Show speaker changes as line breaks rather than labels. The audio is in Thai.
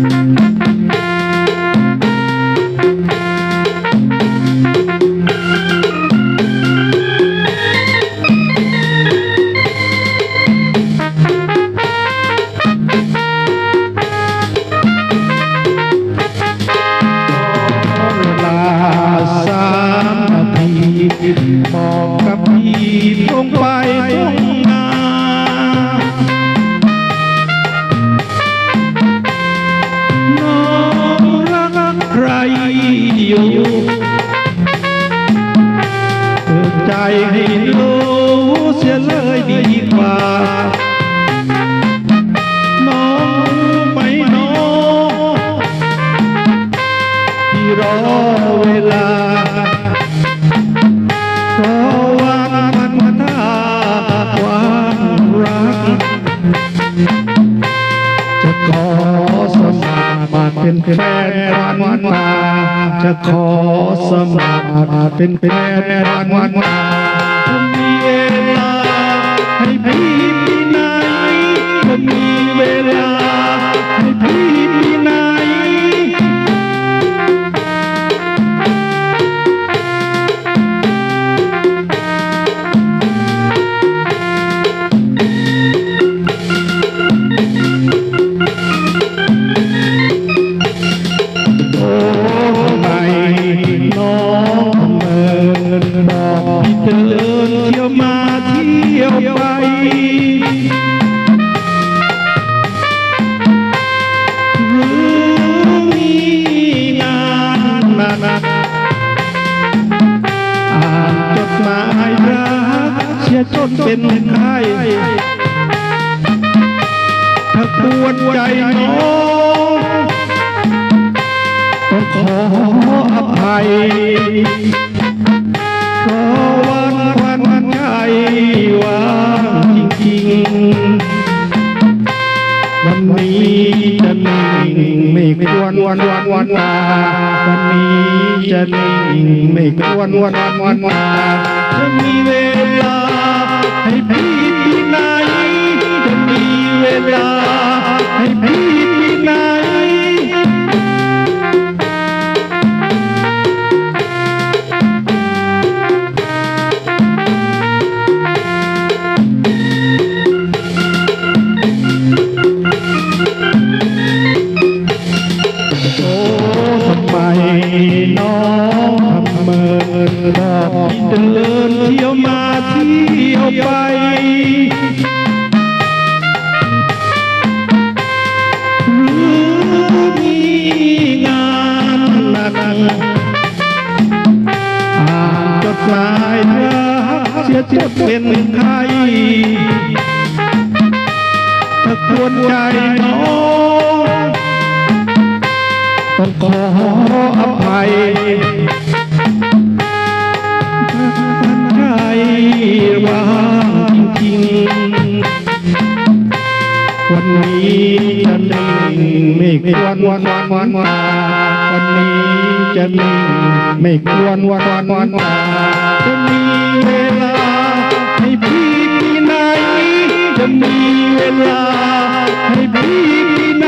เว ใจให้รู้เสียเลยดีกว่า น้องรู้ไหมน้องที่รอเวลาเพราะวันมันมันทาความรักจะขอ มัครมาเป็นแฟนวันวันมาจะขอสมัครมาเป็นแฟนวันวันมาจะมีเวลาให้พี่ที่ไหนผมมีเวลาให้พี่ อ่านจดหมายรักเชียจนเป็นไข้ถ้าปวดใจน้องต้องขออภัย วนวันวันวันมาวันนี้จะนิ่งไม่ควรวันวันวันมาจะมีเวลาให้พี่ไหนจะมีเวลาให้พี่ บอกพี่เดินเที่ยวมาเที่ยวไปหรือมีงานหนักอ่านจดหมายรักเสียจดเป็นใครถ้าควรใจน้องต้องขออภัย นี้จะนิ่งไม่ควรวันวันวันวันวันนี้จะนิ่งไม่ควรวันวันวันวันจะมีเวลาให้พี่ที่ไหนจะมีเวลาให้พี่ที่ไหน